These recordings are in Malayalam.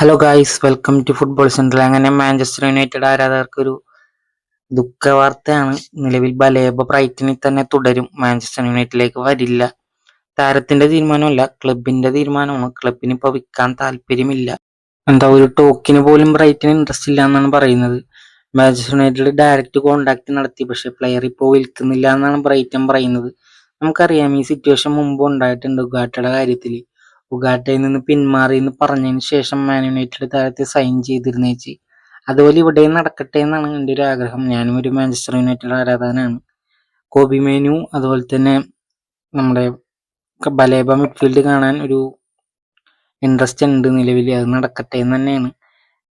Hello guys welcome to football central അങ്ങനെ മാഞ്ചസ്റ്റർ യുണൈറ്റഡ് ആരാധകർക്ക് ഒരു ദുഃഖ വാർത്തയാണ് നിലവിൽ ബലേബ ബ്രൈറ്റനിൽ തന്നെ തുടരും. മാഞ്ചസ്റ്റർ യുണൈറ്റഡിലേക്ക് വരില്ല. താരത്തിന്റെ തീരുമാനമല്ല ക്ലബിന്റെ തീരുമാനമാണ്. ക്ലബിന് ഇപ്പോൾ വിൽക്കാൻ താല്പര്യമില്ല. എന്താ ഒരു ടോക്കിന് പോലും ബ്രൈറ്റന് ഇൻട്രസ്റ്റ് ഇല്ല എന്നാണ് പറയുന്നത്. മാഞ്ചസ്റ്റർ യുണൈറ്റഡ് ഡയറക്റ്റ് കോണ്ടാക്ട് നടത്തി പക്ഷെ പ്ലെയർ ഇപ്പോൾ വിൽക്കുന്നില്ല എന്നാണ് ബ്രൈറ്റൻ പറയുന്നത്. നമുക്കറിയാം ഈ സിറ്റുവേഷൻ മുമ്പ് ഉണ്ടായിട്ടുണ്ട് ഉഗാട്ടയുടെ കാര്യത്തിൽ ഉഗാട്ടയിൽ നിന്ന് പിന്മാറി എന്ന് പറഞ്ഞതിന് ശേഷം മാൻ യുണൈറ്റഡ് താരത്തെ സൈൻ ചെയ്തിരുന്നേച്ചി അതുപോലെ ഇവിടെ നടക്കട്ടെ എന്നാണ് എന്റെ ഒരു ആഗ്രഹം. ഞാനും ഒരു മാഞ്ചസ്റ്റർ യുണൈറ്റഡ് ആരാധകനാണ്. കോബി മേനു അതുപോലെ തന്നെ നമ്മുടെ ബലേബ മിഡ്ഫീൽഡ് കാണാൻ ഒരു ഇൻട്രസ്റ്റ് ഉണ്ട് നിലവിൽ. അത് നടക്കട്ടെ എന്ന് തന്നെയാണ്.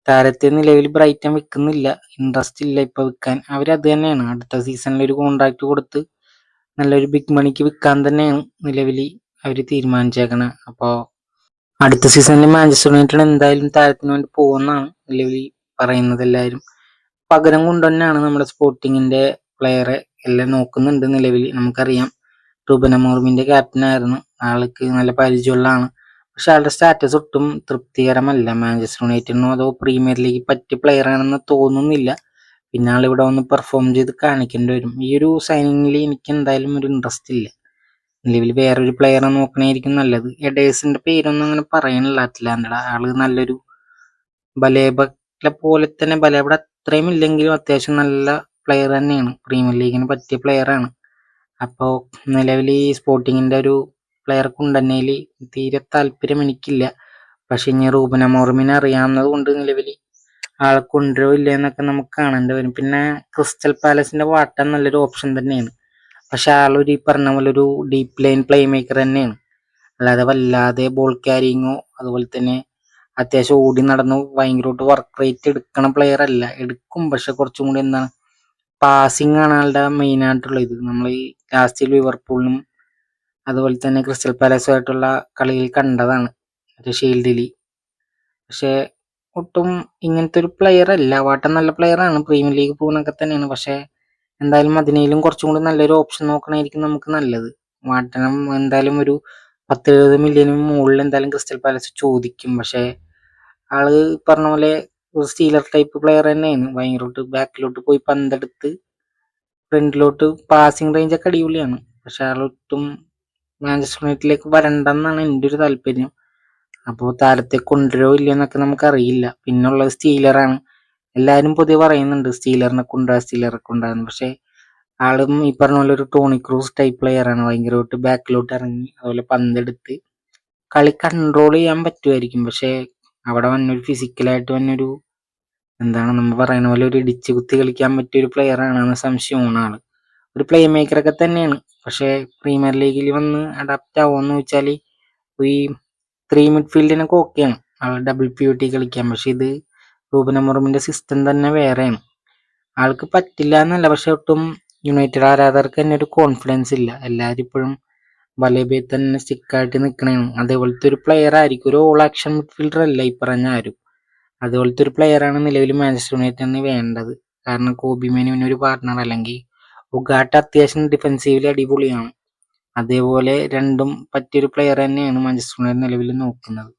താരത്തെ നിലവിൽ ബ്രൈറ്റൺ വിൽക്കുന്നില്ല ഇൻട്രസ്റ്റ് ഇല്ല ഇപ്പൊ വിൽക്കാൻ അവരത് തന്നെയാണ്. അടുത്ത സീസണിൽ ഒരു കോൺട്രാക്ട് കൊടുത്ത് നല്ലൊരു ബിഗ് മണിക്ക് വിൽക്കാൻ തന്നെയാണ് നിലവിൽ അവർ തീരുമാനിച്ചേക്കണ. അപ്പോൾ അടുത്ത സീസണിൽ മാഞ്ചസ്റ്റർ യുണൈറ്റഡ് എന്തായാലും താരത്തിന് വേണ്ടി പോകുമെന്നാണ് നിലവിൽ പറയുന്നത് എല്ലാവരും. പകരം കൊണ്ടുതന്നെയാണ് നമ്മുടെ സ്പോർട്ടിങ്ങിന്റെ പ്ലെയറെ എല്ലാം നോക്കുന്നുണ്ട് നിലവിൽ. നമുക്കറിയാം. റൂബൻ ക്യാപ്റ്റൻ ആയിരുന്നു. ആൾക്ക് നല്ല പരിചയമുള്ളതാണ്. പക്ഷെ ആളുടെ സ്റ്റാറ്റസ് ഒട്ടും തൃപ്തികരമല്ല മാഞ്ചസ്റ്റർ യുണൈറ്റഡിനോ അതോ പ്രീമിയർ ലീഗ് പറ്റിയ പ്ലെയർ ആണെന്ന് തോന്നുന്നില്ല. പിന്നെ ആൾ ഇവിടെ വന്ന് പെർഫോം ചെയ്ത് കാണിക്കേണ്ടി വരും. ഈ ഒരു സൈനിങ്ങിൽ എനിക്ക് എന്തായാലും ഒരു ഇൻട്രസ്റ്റ് ഇല്ല. നിലവിൽ വേറൊരു പ്ലെയറെ നോക്കണായിരിക്കും നല്ലത്. എഡേഴ്സിന്റെ പേരൊന്നും അങ്ങനെ പറയണില്ല അറ്റ്ലാന്റയുടെ ആൾ നല്ലൊരു ബലേബെ പോലെ തന്നെ ബലേബയുടെ അത്രയും ഇല്ലെങ്കിലും അത്യാവശ്യം നല്ല പ്ലെയർ തന്നെയാണ്. പ്രീമിയർ ലീഗിന് പറ്റിയ പ്ലെയർ ആണ്. അപ്പോൾ നിലവിൽ ഈ സ്പോർട്ടിങ്ങിന്റെ ഒരു പ്ലെയർ കൊണ്ടുതന്നതിൽ തീരെ താല്പര്യം എനിക്കില്ല. പക്ഷെ ഇനി റൂബന മോർമിനെ അറിയാവുന്നത് കൊണ്ട് നിലവിൽ ആളെ കൊണ്ടുവരോ ഇല്ല എന്നൊക്കെ നമുക്ക് കാണേണ്ടി വരും. പിന്നെ ക്രിസ്റ്റൽ പാലസിന്റെ വാട്ടം നല്ലൊരു ഓപ്ഷൻ തന്നെയാണ്. പക്ഷെ ആളൊരു ഈ പറഞ്ഞ പോലെ ഒരു ഡീപ്പ് ലൈൻ പ്ലേ മേക്കർ തന്നെയാണ്. അല്ലാതെ വല്ലാതെ ബോൾ ക്യാരിങ്ങോ അതുപോലെ തന്നെ അത്യാവശ്യം ഓടി നടന്ന് ഭയങ്കരമായിട്ട് വർക്ക് റേറ്റ് എടുക്കണ പ്ലെയർ അല്ല. എടുക്കും പക്ഷെ കുറച്ചും കൂടി എന്താണ് പാസിംഗ് ആണ് ആളുടെ മെയിൻ ആയിട്ടുള്ള ഇത് നമ്മൾ ഈ ലാസ്റ്റ് ലിവർപൂളിനും അതുപോലെ തന്നെ ക്രിസ്റ്റൽ പാലസുമായിട്ടുള്ള കളിയിൽ കണ്ടതാണ് മറ്റേ ഷീൽഡിൽ പക്ഷെ ഒട്ടും ഇങ്ങനത്തെ ഒരു പ്ലെയർ അല്ല. വാട്ടം നല്ല പ്ലെയർ ആണ്. പ്രീമിയർ ലീഗ് പോകുന്നൊക്കെ തന്നെയാണ്. പക്ഷെ എന്തായാലും അതിനേലും കുറച്ചും കൂടി നല്ലൊരു ഓപ്ഷൻ നോക്കണമായിരിക്കും നമുക്ക് നല്ലത്. വാട്ടണം എന്തായാലും ഒരു പത്ത് എഴുപത് മില്യണിന് മുകളിൽ എന്തായാലും ക്രിസ്റ്റൽ പാലസ് ചോദിക്കും. പക്ഷെ ആൾ പറഞ്ഞ പോലെ സ്റ്റീലർ ടൈപ്പ് പ്ലെയർ തന്നെയാണ്. ഭയങ്കരമായിട്ട് ബാക്കിലോട്ട് പോയി പന്തെടുത്ത് ഫ്രണ്ടിലോട്ട് പാസിംഗ് റേഞ്ച് ഒക്കെ അടിപൊളിയാണ്. പക്ഷെ ആളൊട്ടും മാഞ്ചസ്റ്റർ യുണൈറ്റിലേക്ക് വരണ്ടെന്നാണ് എന്റെ ഒരു താല്പര്യം. അപ്പോൾ താരത്തെ കൊണ്ടുവരോ ഇല്ലയെന്നൊക്കെ നമുക്കറിയില്ല. പിന്നുള്ളത് സ്റ്റീലറാണ് എല്ലാവരും പൊതുവെ പറയുന്നുണ്ട് സ്റ്റീലറിനെ കൊണ്ടുവരാ സ്റ്റീലറെ കൊണ്ടുവരാന്ന്. പക്ഷെ ആളും ഈ പറഞ്ഞ പോലെ ഒരു ടോണി ക്രൂസ് ടൈപ്പ് പ്ലെയർ ആണ്. ഭയങ്കരമായിട്ട് ബാക്കിലോട്ട് ഇറങ്ങി അതുപോലെ പന്തെടുത്ത് കളി കൺട്രോൾ ചെയ്യാൻ പറ്റുമായിരിക്കും. പക്ഷെ അവിടെ വന്നൊരു ഫിസിക്കലായിട്ട് വന്നൊരു എന്താണ് നമ്മൾ പറയുന്ന പോലെ ഒരു ഇടിച്ചു കുത്തി കളിക്കാൻ പറ്റിയ ഒരു പ്ലെയർ ആണെന്ന് സംശയമാണ് ആൾ. ഒരു പ്ലേ മേക്കറൊക്കെ തന്നെയാണ്. പക്ഷെ പ്രീമിയർ ലീഗിൽ വന്ന് അഡാപ്റ്റ് ആവുമെന്ന് വെച്ചാൽ ഈ ത്രീ മിഡ്ഫീൽഡിനൊക്കെ ഓക്കെയാണ് ഡബിൾ പി ടി കളിക്കാൻ. പക്ഷെ ഇത് റൂബൻ അമോറമിന്റെ സിസ്റ്റം തന്നെ വേറെയാണ്. ആൾക്ക് പറ്റില്ല എന്നല്ല പക്ഷെ ഒട്ടും യുണൈറ്റഡ് ആരാധകർക്ക് തന്നെ ഒരു കോൺഫിഡൻസ് ഇല്ല. എല്ലാവരും ഇപ്പോഴും വലേബയിൽ തന്നെ സ്റ്റിക്കായിട്ട് നിൽക്കണേ അതേപോലത്തെ ഒരു പ്ലെയർ ആയിരിക്കും. ഒരു ഓൾ ആക്ഷൻ മിഡ്ഫീൽഡർ അല്ല ഈ പറഞ്ഞ ആരും. അതുപോലത്തെ ഒരു പ്ലെയർ ആണ് നിലവിൽ മാഞ്ചസ്റ്റർ യുണൈറ്റഡിന് വേണ്ടത്. കാരണം കോബി മേനുവിന് ഒരു പാർട്ണർ അല്ലെങ്കിൽ ഉഗാട്ട അത്യാവശ്യം ഡിഫെൻസീവിൽ അടിപൊളിയാണ്. അതേപോലെ രണ്ടും പറ്റിയൊരു പ്ലെയർ തന്നെയാണ് മാഞ്ചസ്റ്റർ യുണൈറ്റഡ് നിലവിൽ നോക്കുന്നത്.